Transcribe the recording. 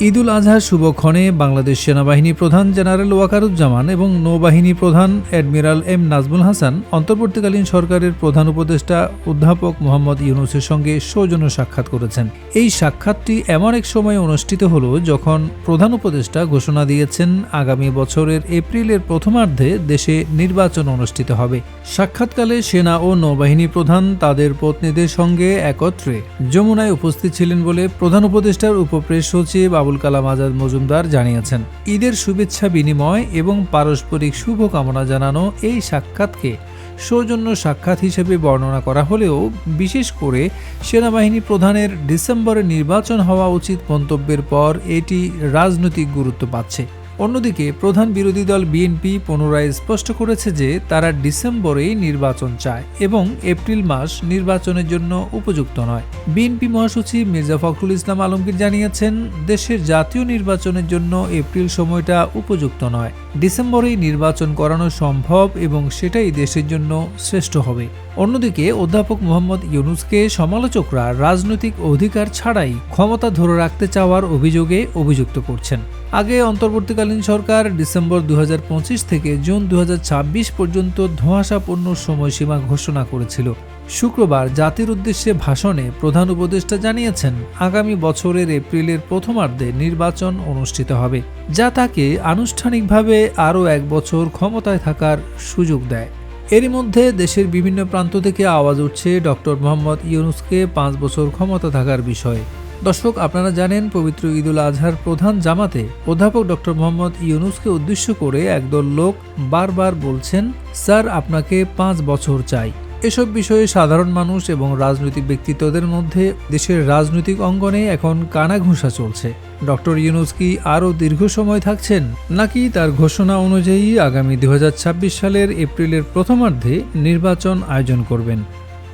ঈদুল আজহার শুভক্ষণে বাংলাদেশ সেনাবাহিনী প্রধান জেনারেল ওয়াকারুজ্জামান এবং নৌবাহিনী প্রধান অ্যাডমিরাল এম নাজমুল হাসান, অন্তর্বর্তীকালীন সরকারের প্রধান উপদেষ্টা অধ্যাপক মোহাম্মদ ইউনুসের সঙ্গে সৌজন্য সাক্ষাৎ করেছেন। এই সাক্ষাৎটি এমন এক সময় অনুষ্ঠিত হলো যখন প্রধান উপদেষ্টা ঘোষণা দিয়েছেন, আগামী বছরের এপ্রিলের প্রথমার্ধে দেশে নির্বাচন অনুষ্ঠিত হবে। সাক্ষাৎকালে সেনা ও নৌবাহিনী প্রধান তাদের পত্নীদের সঙ্গে একত্রে যমুনায় উপস্থিত ছিলেন বলে প্রধান উপদেষ্টার উপপ্রেস সচিব আবুল কালাম আজাদ মজুমদার জানিয়েছেন, ঈদের শুভেচ্ছা বিনিময় এবং পারস্পরিক শুভকামনা জানানো এই সাক্ষাৎকে সৌজন্য সাক্ষাৎ হিসেবে বর্ণনা করা হলেও বিশেষ করে সেনাবাহিনী প্রধানের ডিসেম্বরে নির্বাচন হওয়া উচিত মন্তব্যের পর এটি রাজনৈতিক গুরুত্ব পাচ্ছে। অন্যদিকে প্রধান বিরোধী দল বিএনপি পুনরায় স্পষ্ট করেছে যে তারা ডিসেম্বরেই নির্বাচন চায় এবং এপ্রিল মাস নির্বাচনের জন্য উপযুক্ত নয়। বিএনপি মহাসচিব মির্জা ফখরুল ইসলাম আলমগীর জানিয়েছেন, দেশের জাতীয় নির্বাচনের জন্য এপ্রিল সময়টা উপযুক্ত নয়। ডিসেম্বরেই নির্বাচন করানো সম্ভব এবং সেটাই দেশের জন্য শ্রেষ্ঠ হবে। অন্যদিকে অধ্যাপক মোহাম্মদ ইউনুসকে সমালোচকরা রাজনৈতিক অধিকার ছাড়াই ক্ষমতা ধরে রাখতে চাওয়ার অভিযোগে অভিযুক্ত করছেন। আগে অন্তর্বর্তীকালীন সরকার ডিসেম্বর দু হাজার পঁচিশ থেকে জুন দু হাজার ছাব্বিশ পর্যন্ত ধোঁয়াশাপূর্ণ সময়সীমা ঘোষণা করেছিল। শুক্রবার জাতির উদ্দেশ্যে ভাষণে প্রধান উপদেষ্টা জানিয়েছেন, আগামী বছরের এপ্রিলের প্রথমার্ধে নির্বাচন অনুষ্ঠিত হবে, যা তাকে আনুষ্ঠানিকভাবে আরও এক বছর ক্ষমতায় থাকার সুযোগ দেয়। এরই মধ্যে দেশের বিভিন্ন প্রান্ত থেকে আওয়াজ উঠছে ডক্টর মোহাম্মদ ইউনুসকে পাঁচ বছর ক্ষমতা থাকার বিষয়ে। দর্শক, আপনারা জানেন পবিত্র ঈদুল আজহার প্রধান জামাতে অধ্যাপক ডক্টর মোহাম্মদ ইউনুসকে উদ্দেশ্য করে একদল লোক বারবার বলছেন, স্যার, আপনাকে পাঁচ বছর চাই। এসব বিষয়ে সাধারণ মানুষ এবং রাজনৈতিক ব্যক্তিত্বদের মধ্যে দেশের রাজনৈতিক অঙ্গনে এখন কানাঘুষা চলছে। ডক্টর ইউনুস কি আরও দীর্ঘ সময় থাকছেন, নাকি তার ঘোষণা অনুযায়ী আগামী দু হাজার ছাব্বিশ সালের এপ্রিলের প্রথমার্ধে নির্বাচন আয়োজন করবেন?